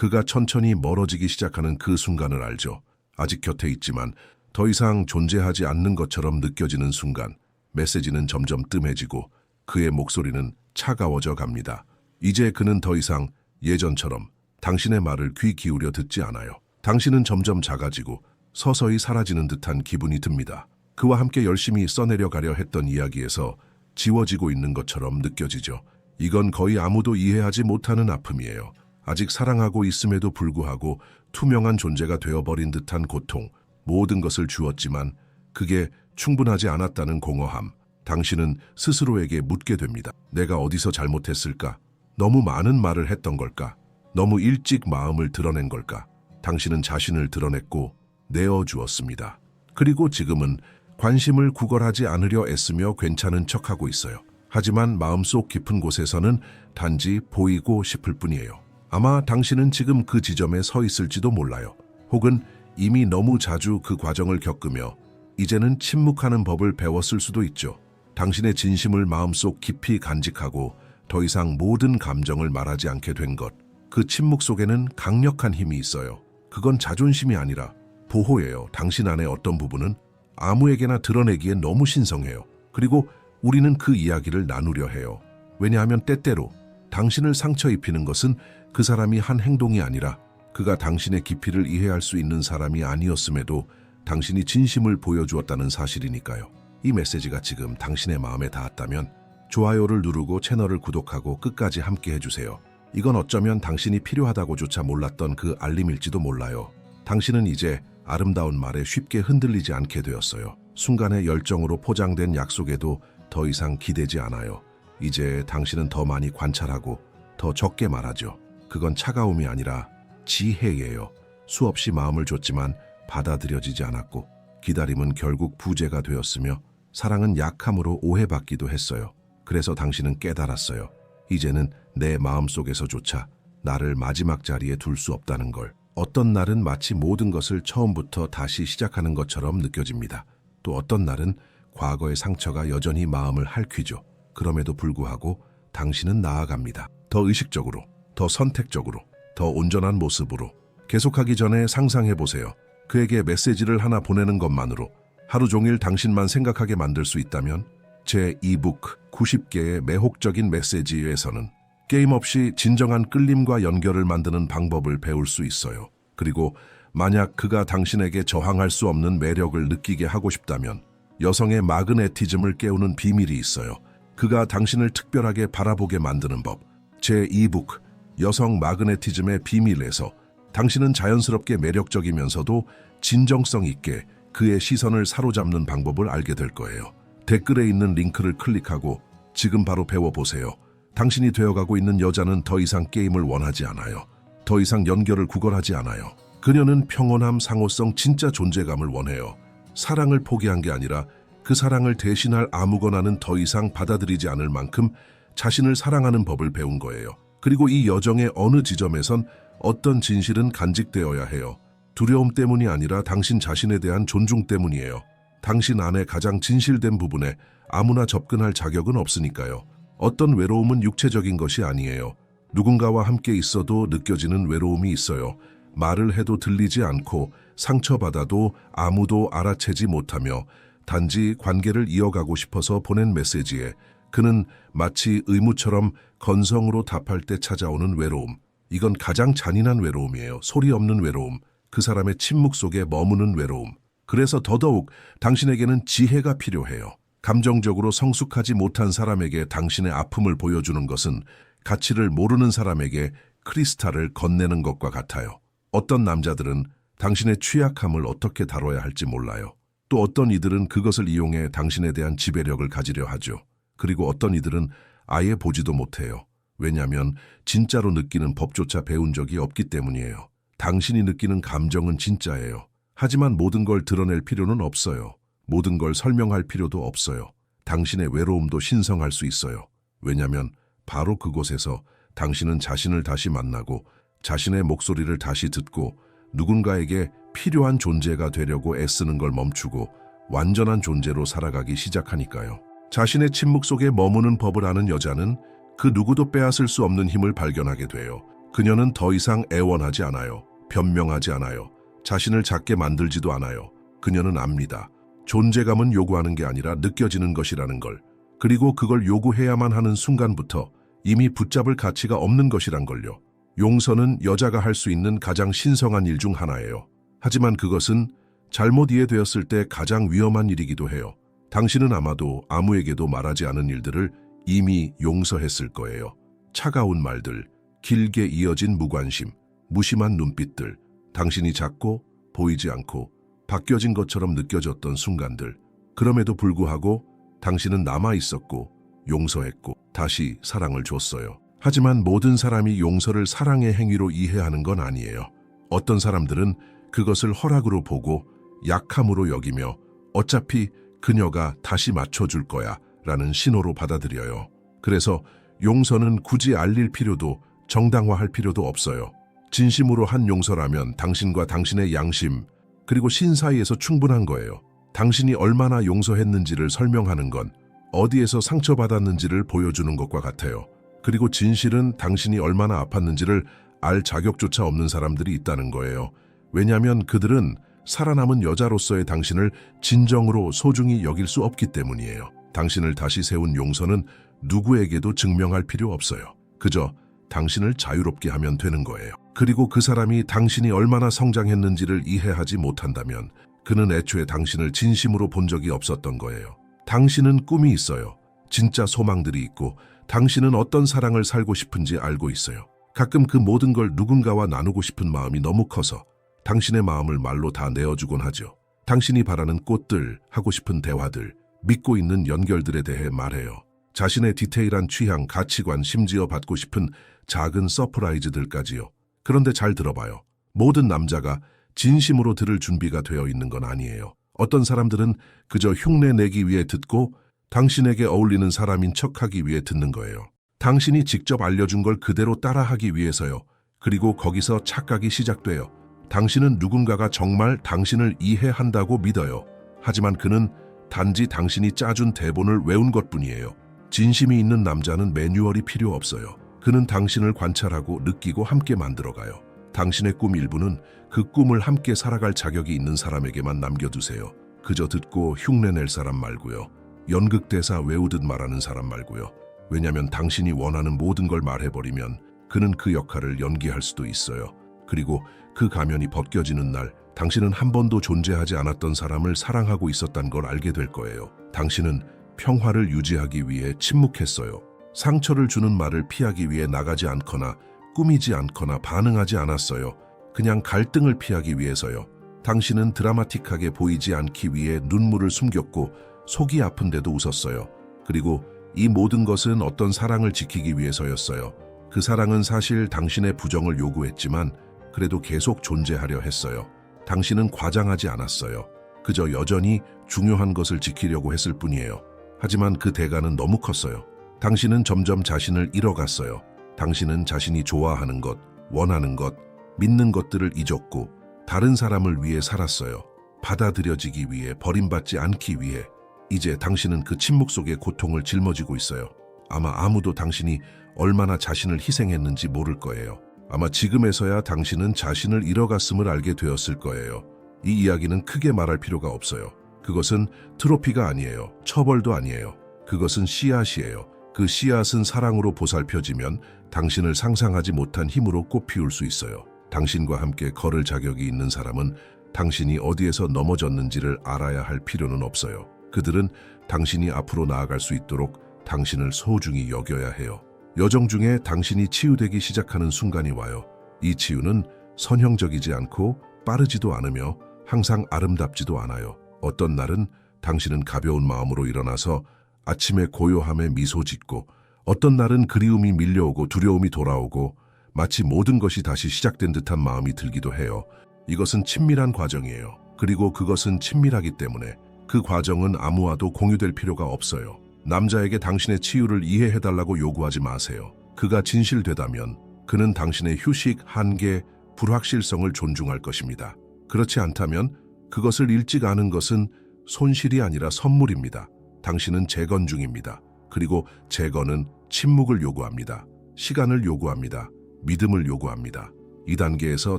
그가 천천히 멀어지기 시작하는 그 순간을 알죠. 아직 곁에 있지만 더 이상 존재하지 않는 것처럼 느껴지는 순간 메시지는 점점 뜸해지고 그의 목소리는 차가워져 갑니다. 이제 그는 더 이상 예전처럼 당신의 말을 귀 기울여 듣지 않아요. 당신은 점점 작아지고 서서히 사라지는 듯한 기분이 듭니다. 그와 함께 열심히 써내려가려 했던 이야기에서 지워지고 있는 것처럼 느껴지죠. 이건 거의 아무도 이해하지 못하는 아픔이에요. 아직 사랑하고 있음에도 불구하고 투명한 존재가 되어버린 듯한 고통, 모든 것을 주었지만 그게 충분하지 않았다는 공허함. 당신은 스스로에게 묻게 됩니다. 내가 어디서 잘못했을까? 너무 많은 말을 했던 걸까? 너무 일찍 마음을 드러낸 걸까? 당신은 자신을 드러냈고 내어주었습니다. 그리고 지금은 관심을 구걸하지 않으려 애쓰며 괜찮은 척하고 있어요. 하지만 마음속 깊은 곳에서는 단지 보이고 싶을 뿐이에요. 아마 당신은 지금 그 지점에 서 있을지도 몰라요. 혹은 이미 너무 자주 그 과정을 겪으며 이제는 침묵하는 법을 배웠을 수도 있죠. 당신의 진심을 마음속 깊이 간직하고 더 이상 모든 감정을 말하지 않게 된 것. 그 침묵 속에는 강력한 힘이 있어요. 그건 자존심이 아니라 보호예요. 당신 안의 어떤 부분은 아무에게나 드러내기엔 너무 신성해요. 그리고 우리는 그 이야기를 나누려 해요. 왜냐하면 때때로 당신을 상처 입히는 것은 그 사람이 한 행동이 아니라 그가 당신의 깊이를 이해할 수 있는 사람이 아니었음에도 당신이 진심을 보여주었다는 사실이니까요. 이 메시지가 지금 당신의 마음에 닿았다면 좋아요를 누르고 채널을 구독하고 끝까지 함께 해주세요. 이건 어쩌면 당신이 필요하다고조차 몰랐던 그 알림일지도 몰라요. 당신은 이제 아름다운 말에 쉽게 흔들리지 않게 되었어요. 순간의 열정으로 포장된 약속에도 더 이상 기대지 않아요. 이제 당신은 더 많이 관찰하고 더 적게 말하죠. 그건 차가움이 아니라 지혜예요. 수없이 마음을 줬지만 받아들여지지 않았고 기다림은 결국 부재가 되었으며 사랑은 약함으로 오해받기도 했어요. 그래서 당신은 깨달았어요. 이제는 내 마음속에서조차 나를 마지막 자리에 둘 수 없다는 걸. 어떤 날은 마치 모든 것을 처음부터 다시 시작하는 것처럼 느껴집니다. 또 어떤 날은 과거의 상처가 여전히 마음을 핥히죠. 그럼에도 불구하고 당신은 나아갑니다. 더 의식적으로, 더 선택적으로, 더 온전한 모습으로. 계속하기 전에 상상해 보세요. 그에게 메시지를 하나 보내는 것만으로 하루 종일 당신만 생각하게 만들 수 있다면 제 이북 90개의 매혹적인 메시지에서는 게임 없이 진정한 끌림과 연결을 만드는 방법을 배울 수 있어요. 그리고 만약 그가 당신에게 저항할 수 없는 매력을 느끼게 하고 싶다면 여성의 마그네티즘을 깨우는 비밀이 있어요. 그가 당신을 특별하게 바라보게 만드는 법. 제 이북 여성 마그네티즘의 비밀에서 당신은 자연스럽게 매력적이면서도 진정성 있게 그의 시선을 사로잡는 방법을 알게 될 거예요. 댓글에 있는 링크를 클릭하고 지금 바로 배워보세요. 당신이 되어가고 있는 여자는 더 이상 게임을 원하지 않아요. 더 이상 연결을 구걸하지 않아요. 그녀는 평온함, 상호성, 진짜 존재감을 원해요. 사랑을 포기한 게 아니라 그 사랑을 대신할 아무거나는 더 이상 받아들이지 않을 만큼 자신을 사랑하는 법을 배운 거예요. 그리고 이 여정의 어느 지점에선 어떤 진실은 간직되어야 해요. 두려움 때문이 아니라 당신 자신에 대한 존중 때문이에요. 당신 안에 가장 진실된 부분에 아무나 접근할 자격은 없으니까요. 어떤 외로움은 육체적인 것이 아니에요. 누군가와 함께 있어도 느껴지는 외로움이 있어요. 말을 해도 들리지 않고 상처받아도 아무도 알아채지 못하며 단지 관계를 이어가고 싶어서 보낸 메시지에 그는 마치 의무처럼 건성으로 답할 때 찾아오는 외로움. 이건 가장 잔인한 외로움이에요. 소리 없는 외로움. 그 사람의 침묵 속에 머무는 외로움. 그래서 더더욱 당신에게는 지혜가 필요해요. 감정적으로 성숙하지 못한 사람에게 당신의 아픔을 보여주는 것은 가치를 모르는 사람에게 크리스탈을 건네는 것과 같아요. 어떤 남자들은 당신의 취약함을 어떻게 다뤄야 할지 몰라요. 또 어떤 이들은 그것을 이용해 당신에 대한 지배력을 가지려 하죠. 그리고 어떤 이들은 아예 보지도 못해요. 왜냐하면 진짜로 느끼는 법조차 배운 적이 없기 때문이에요. 당신이 느끼는 감정은 진짜예요. 하지만 모든 걸 드러낼 필요는 없어요. 모든 걸 설명할 필요도 없어요. 당신의 외로움도 신성할 수 있어요. 왜냐하면 바로 그곳에서 당신은 자신을 다시 만나고 자신의 목소리를 다시 듣고 누군가에게 필요한 존재가 되려고 애쓰는 걸 멈추고 완전한 존재로 살아가기 시작하니까요. 자신의 침묵 속에 머무는 법을 아는 여자는 그 누구도 빼앗을 수 없는 힘을 발견하게 돼요. 그녀는 더 이상 애원하지 않아요. 변명하지 않아요. 자신을 작게 만들지도 않아요. 그녀는 압니다. 존재감은 요구하는 게 아니라 느껴지는 것이라는 걸. 그리고 그걸 요구해야만 하는 순간부터 이미 붙잡을 가치가 없는 것이란 걸요. 용서는 여자가 할 수 있는 가장 신성한 일 중 하나예요. 하지만 그것은 잘못 이해되었을 때 가장 위험한 일이기도 해요. 당신은 아마도 아무에게도 말하지 않은 일들을 이미 용서했을 거예요. 차가운 말들, 길게 이어진 무관심, 무심한 눈빛들, 당신이 작고 보이지 않고 바뀌어진 것처럼 느껴졌던 순간들. 그럼에도 불구하고 당신은 남아 있었고 용서했고 다시 사랑을 줬어요. 하지만 모든 사람이 용서를 사랑의 행위로 이해하는 건 아니에요. 어떤 사람들은 그것을 허락으로 보고 약함으로 여기며 어차피 그녀가 다시 맞춰줄 거야 라는 신호로 받아들여요. 그래서 용서는 굳이 알릴 필요도 정당화할 필요도 없어요. 진심으로 한 용서라면 당신과 당신의 양심 그리고 신 사이에서 충분한 거예요. 당신이 얼마나 용서했는지를 설명하는 건 어디에서 상처받았는지를 보여주는 것과 같아요. 그리고 진실은 당신이 얼마나 아팠는지를 알 자격조차 없는 사람들이 있다는 거예요. 왜냐하면 그들은 살아남은 여자로서의 당신을 진정으로 소중히 여길 수 없기 때문이에요. 당신을 다시 세운 용서는 누구에게도 증명할 필요 없어요. 그저 당신을 자유롭게 하면 되는 거예요. 그리고 그 사람이 당신이 얼마나 성장했는지를 이해하지 못한다면 그는 애초에 당신을 진심으로 본 적이 없었던 거예요. 당신은 꿈이 있어요. 진짜 소망들이 있고 당신은 어떤 사랑을 살고 싶은지 알고 있어요. 가끔 그 모든 걸 누군가와 나누고 싶은 마음이 너무 커서 당신의 마음을 말로 다 내어주곤 하죠. 당신이 바라는 꽃들, 하고 싶은 대화들, 믿고 있는 연결들에 대해 말해요. 자신의 디테일한 취향, 가치관, 심지어 받고 싶은 작은 서프라이즈들까지요. 그런데 잘 들어봐요. 모든 남자가 진심으로 들을 준비가 되어 있는 건 아니에요. 어떤 사람들은 그저 흉내 내기 위해 듣고 당신에게 어울리는 사람인 척하기 위해 듣는 거예요. 당신이 직접 알려준 걸 그대로 따라하기 위해서요. 그리고 거기서 착각이 시작돼요. 당신은 누군가가 정말 당신을 이해한다고 믿어요. 하지만 그는 단지 당신이 짜준 대본을 외운 것 뿐이에요. 진심이 있는 남자는 매뉴얼이 필요 없어요. 그는 당신을 관찰하고 느끼고 함께 만들어가요. 당신의 꿈 일부는 그 꿈을 함께 살아갈 자격이 있는 사람에게만 남겨두세요. 그저 듣고 흉내낼 사람 말고요. 연극 대사 외우듯 말하는 사람 말고요. 왜냐면 당신이 원하는 모든 걸 말해버리면 그는 그 역할을 연기할 수도 있어요. 그리고 그 가면이 벗겨지는 날 당신은 한 번도 존재하지 않았던 사람을 사랑하고 있었단 걸 알게 될 거예요. 당신은 평화를 유지하기 위해 침묵했어요. 상처를 주는 말을 피하기 위해 나가지 않거나 꾸미지 않거나 반응하지 않았어요. 그냥 갈등을 피하기 위해서요. 당신은 드라마틱하게 보이지 않기 위해 눈물을 숨겼고 속이 아픈데도 웃었어요. 그리고 이 모든 것은 어떤 사랑을 지키기 위해서였어요. 그 사랑은 사실 당신의 부정을 요구했지만 그래도 계속 존재하려 했어요. 당신은 과장하지 않았어요. 그저 여전히 중요한 것을 지키려고 했을 뿐이에요. 하지만 그 대가는 너무 컸어요. 당신은 점점 자신을 잃어갔어요. 당신은 자신이 좋아하는 것, 원하는 것, 믿는 것들을 잊었고 다른 사람을 위해 살았어요. 받아들여지기 위해 버림받지 않기 위해 이제 당신은 그 침묵 속의 고통을 짊어지고 있어요. 아마 아무도 당신이 얼마나 자신을 희생했는지 모를 거예요. 아마 지금에서야 당신은 자신을 잃어갔음을 알게 되었을 거예요. 이 이야기는 크게 말할 필요가 없어요. 그것은 트로피가 아니에요. 처벌도 아니에요. 그것은 씨앗이에요. 그 씨앗은 사랑으로 보살펴지면 당신을 상상하지 못한 힘으로 꽃피울 수 있어요. 당신과 함께 걸을 자격이 있는 사람은 당신이 어디에서 넘어졌는지를 알아야 할 필요는 없어요. 그들은 당신이 앞으로 나아갈 수 있도록 당신을 소중히 여겨야 해요. 여정 중에 당신이 치유되기 시작하는 순간이 와요. 이 치유는 선형적이지 않고 빠르지도 않으며 항상 아름답지도 않아요. 어떤 날은 당신은 가벼운 마음으로 일어나서 아침에 고요함에 미소 짓고 어떤 날은 그리움이 밀려오고 두려움이 돌아오고 마치 모든 것이 다시 시작된 듯한 마음이 들기도 해요. 이것은 친밀한 과정이에요. 그리고 그것은 친밀하기 때문에 그 과정은 아무와도 공유될 필요가 없어요. 남자에게 당신의 치유를 이해해달라고 요구하지 마세요. 그가 진실되다면 그는 당신의 휴식, 한계, 불확실성을 존중할 것입니다. 그렇지 않다면 그것을 일찍 아는 것은 손실이 아니라 선물입니다. 당신은 재건 중입니다. 그리고 재건은 침묵을 요구합니다. 시간을 요구합니다. 믿음을 요구합니다. 이 단계에서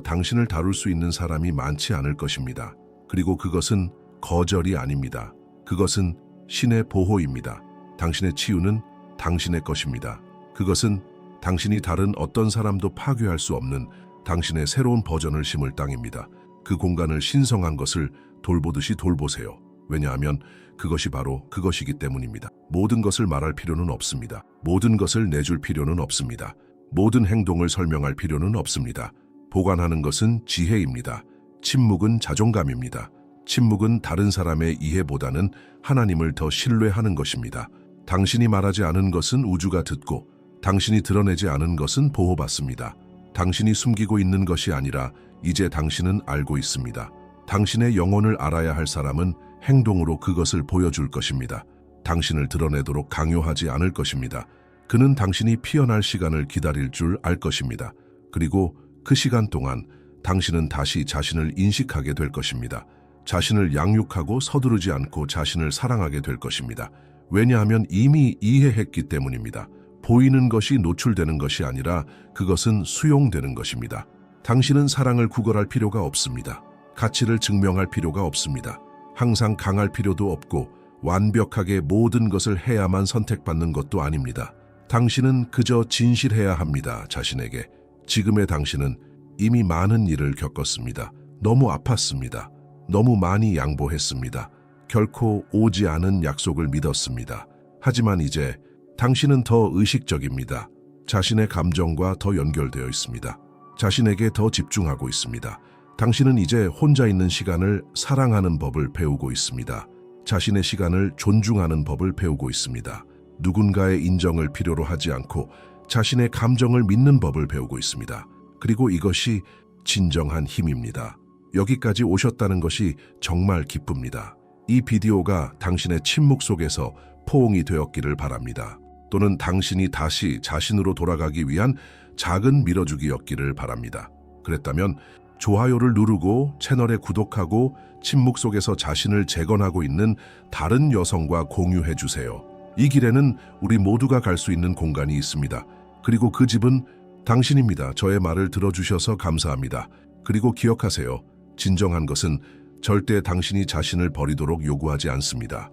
당신을 다룰 수 있는 사람이 많지 않을 것입니다. 그리고 그것은 거절이 아닙니다. 그것은 신의 보호입니다. 당신의 치유는 당신의 것입니다. 그것은 당신이 다른 어떤 사람도 파괴할 수 없는 당신의 새로운 버전을 심을 땅입니다. 그 공간을 신성한 것을 돌보듯이 돌보세요. 왜냐하면 그것이 바로 그것이기 때문입니다. 모든 것을 말할 필요는 없습니다. 모든 것을 내줄 필요는 없습니다. 모든 행동을 설명할 필요는 없습니다. 보관하는 것은 지혜입니다. 침묵은 자존감입니다. 침묵은 다른 사람의 이해보다는 하나님을 더 신뢰하는 것입니다. 당신이 말하지 않은 것은 우주가 듣고 당신이 드러내지 않은 것은 보호받습니다. 당신이 숨기고 있는 것이 아니라 이제 당신은 알고 있습니다. 당신의 영혼을 알아야 할 사람은 행동으로 그것을 보여줄 것입니다. 당신을 드러내도록 강요하지 않을 것입니다. 그는 당신이 피어날 시간을 기다릴 줄 알 것입니다. 그리고 그 시간 동안 당신은 다시 자신을 인식하게 될 것입니다. 자신을 양육하고 서두르지 않고 자신을 사랑하게 될 것입니다. 왜냐하면 이미 이해했기 때문입니다. 보이는 것이 노출되는 것이 아니라 그것은 수용되는 것입니다. 당신은 사랑을 구걸할 필요가 없습니다. 가치를 증명할 필요가 없습니다. 항상 강할 필요도 없고 완벽하게 모든 것을 해야만 선택받는 것도 아닙니다. 당신은 그저 진실해야 합니다. 자신에게. 지금의 당신은 이미 많은 일을 겪었습니다. 너무 아팠습니다. 너무 많이 양보했습니다. 결코 오지 않은 약속을 믿었습니다. 하지만 이제 당신은 더 의식적입니다. 자신의 감정과 더 연결되어 있습니다. 자신에게 더 집중하고 있습니다. 당신은 이제 혼자 있는 시간을 사랑하는 법을 배우고 있습니다. 자신의 시간을 존중하는 법을 배우고 있습니다. 누군가의 인정을 필요로 하지 않고 자신의 감정을 믿는 법을 배우고 있습니다. 그리고 이것이 진정한 힘입니다. 여기까지 오셨다는 것이 정말 기쁩니다. 이 비디오가 당신의 침묵 속에서 포옹이 되었기를 바랍니다. 또는 당신이 다시 자신으로 돌아가기 위한 작은 밀어주기였기를 바랍니다. 그랬다면 좋아요를 누르고 채널에 구독하고 침묵 속에서 자신을 재건하고 있는 다른 여성과 공유해 주세요. 이 길에는 우리 모두가 갈 수 있는 공간이 있습니다. 그리고 그 집은 당신입니다. 저의 말을 들어주셔서 감사합니다. 그리고 기억하세요. 진정한 것은 절대 당신이 자신을 버리도록 요구하지 않습니다.